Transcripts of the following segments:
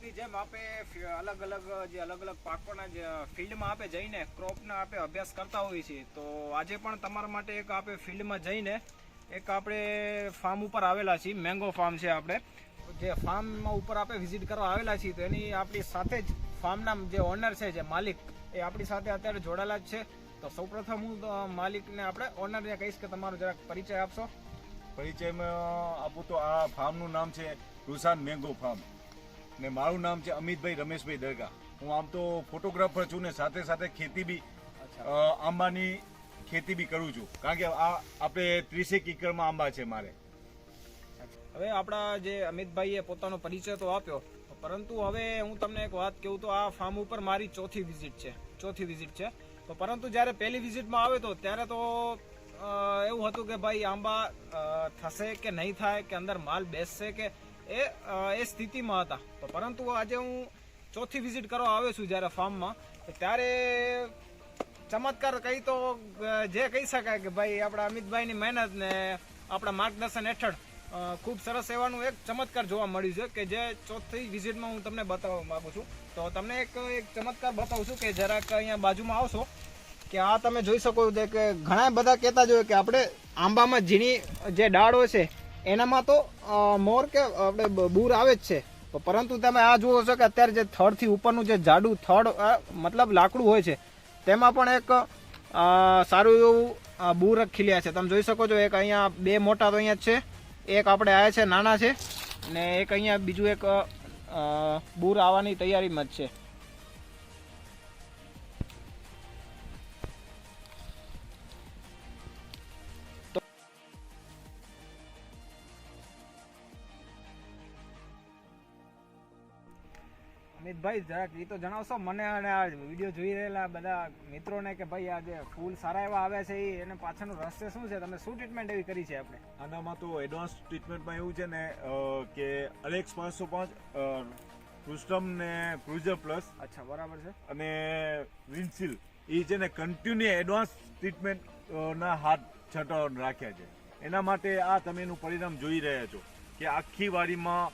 દરરોજની જેમ આપે અલગ અલગ જે અલગ અલગ પાકોના જે ફિલ્ડમાં આપે જઈને ક્રોપના આપે અભ્યાસ કરતા હોઈએ છીએ. તો આજે પણ તમારા માટે એક આપે ફિલ્ડમાં જઈને એક આપણે ફાર્મ ઉપર આવેલા છીએ, મેંગો ફાર્મ છે આપણે જે ફાર્મમાં ઉપર આપણે વિઝિટ કરવા આવેલા છીએ, તો એની આપણી સાથે જ ફાર્મના જે ઓનર છે, જે માલિક, એ આપણી સાથે અત્યારે જોડાયેલા જ છે. તો સૌપ્રથમ હું માલિકને આપણે ઓનરને કહીશ કે તમારો જરાક પરિચય આપશો. પરિચયમાં આપું તો આ ફાર્મનું નામ છે રૂસાન મેંગો ફાર્મ. ને મારું નામ છે અમિતભાઈ રમેશભાઈ દરગા. હું આમ તો ફોટોગ્રાફર છું ને સાથે સાથે ખેતી બી આંબાની ખેતી બી કરું છું. કારણ કે આ આપણે ત્રીસેક એકરમાં આંબા છે મારે. હવે આપણા જે અમિતભાઈએ પોતાનો પરિચય તો આપ્યો પરંતુ હવે હું તમને એક વાત કહું તો આ ફાર્મ ઉપર મારી ચોથી વિઝિટ છે ચોથી વિઝિટ છે. તો પરંતુ જ્યારે પહેલી વિઝિટમાં આવ્યો તો ત્યારે તો એવું હતું કે ભાઈ આંબા થશે કે નહીં થાય કે અંદર માલ બેસશે કે એ એ સ્થિતિમાં હતા. તો પરંતુ આજે હું ચોથી વિઝિટ કરવા આવ્યો છું જ્યારે ફાર્મમાં ત્યારે ચમત્કાર કહી તો જે કહી શકાય કે ભાઈ આપણા અમિતભાઈની મહેનત ને આપણા માર્ગદર્શન હેઠળ ખૂબ સરસ એવાનું એક ચમત્કાર જોવા મળ્યું છે કે જે ચોથી વિઝિટમાં હું તમને બતાવવા માગું છું. તો તમને એક એક ચમત્કાર બતાવું છું કે જરાક અહીંયા બાજુમાં આવશો કે આ તમે જોઈ શકો છો કે ઘણા બધા કહેતા જોઈએ કે આપણે આંબામાં ઝીણી જે ડાળો છે એનામાં તો મોર કે આપણે બૂર આવે જ છે. પરંતુ તમે આ જુઓ છો કે અત્યારે જે થડથી ઉપરનું જે જાડું થડ મતલબ લાકડું હોય છે, તેમાં પણ એક સારું એવું બૂર ખીલ્યા છે. તમે જોઈ શકો છો, એક અહીંયા બે મોટા તો અહીંયા છે. એક આપણે આયા છે, નાના છે, ને એક અહીંયા બીજું એક બૂર આવવાની તૈયારીમાં જ છે. અમિતભાઈ જરાક એ તો જણાવશો? મને અને આ વીડિયો જોઈ રહેલા બધા મિત્રોને કે ભાઈ આ જે ફૂલ સારા એવા આવે છે એ એને પાછળનું રહસ્ય શું છે? તમે શું ટ્રીટમેન્ટ એવી કરી છે આપણે? આનામાં તો એડવાન્સ ટ્રીટમેન્ટમાં એવું છે ને કે અલેક્સ પાંચસો પાંચ પૃષ્ટમ ને ક્રુઝર પ્લસ અચ્છા બરાબર છે. અને વિન્સિલ એ છે ને કન્ટિન્યુ એડવાન્સ ટ્રીટમેન્ટ ના હાથ છટો રાખ્યા છે. એના માટે આ તમે એનું પરિણામ જોઈ રહ્યા છો કે આખી વાડીમાં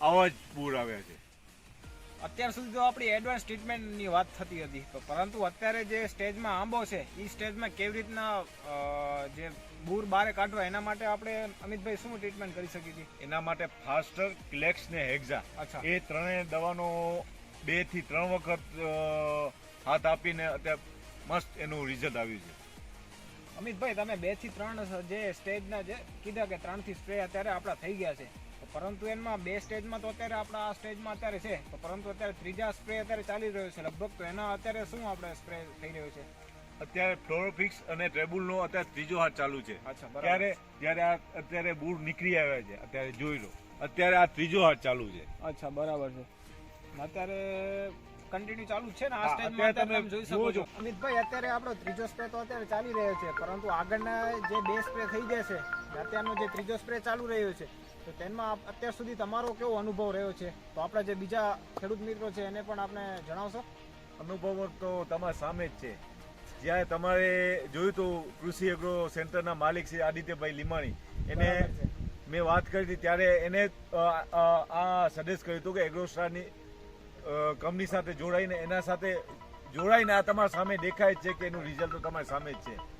આવા જ પૂર આવ્યા છે. અત્યાર સુધી તો આપણી એડવાન્સ ટ્રીટમેન્ટની વાત થતી હતી. તો પરંતુ અત્યારે જે સ્ટેજમાં આંબો છે એ સ્ટેજમાં કેવી રીતના જે બૂર બારે કાઢવા એના માટે આપણે અમિતભાઈ શું ટ્રીટમેન્ટ કરી શકીએ છીએ? એના માટે ફાસ્ટર ક્લેક્સ ને હેક્ઝા. અચ્છા. એ ત્રણેય દવાનો બેથી ત્રણ વખત હાથ આપીને અત્યારે મસ્ત એનું રિઝલ્ટ આવ્યું છે. અમિતભાઈ તમે બેથી ત્રણ જે સ્ટેજના જે કીધા કે ત્રણથી સ્પ્રે અત્યારે આપણા થઈ ગયા છે. પરંતુ એમાં બે સ્ટેજમાં તો અત્યારે આપણા આ સ્ટેજમાં અત્યારે છે. તો પરંતુ અત્યારે ત્રીજા સ્પ્રે અત્યારે ચાલી રહ્યો છે લગભગ. તો એના અત્યારે શું આપણે સ્પ્રે થઈ રહ્યો છે? અત્યારે ફ્લોરોફિક્સ અને ટ્રેબુલનો અત્યારે ત્રીજો હાથ ચાલુ છે. અચ્છા બરાબર. ત્યારે જ્યારે આ અત્યારે બૂર નીકળી આવ્યા છે અત્યારે જોઈ લો. અત્યારે આ ત્રીજો હાથ ચાલુ છે. અચ્છા બરાબર છે. અત્યારે કન્ટિન્યુ ચાલુ છે ને આ સ્ટેજમાં તમે જોઈ શકો છો. અમિતભાઈ અત્યારે આપણો ત્રીજો સ્પ્રે તો અત્યારે ચાલી રહ્યો છે પરંતુ આગળના જે બે સ્પ્રે થઈ જશે અત્યારનો જે ત્રીજો સ્પ્રે ચાલુ રહ્યો છે તો તેમાં અત્યાર સુધી તમારો કેવો અનુભવ રહ્યો છે? તો આપણા જે બીજા ખેડૂત મિત્રો છે એને પણ આપણે જણાવશો? અનુભવ તો તમારા સામે જ છે. જ્યારે તમારે જોયું તો કૃષિ એગ્રો સેન્ટરના માલિક છે આદિત્યભાઈ લીમાણી એને મેં વાત કરી હતી ત્યારે એને આ સજેસ્ટ કર્યું હતું કે એગ્રોસ્ટારની કંપની સાથે જોડાઈને, એના સાથે જોડાઈને આ તમારા સામે દેખાય છે કે એનું રિઝલ્ટ તો તમારી સામે જ છે.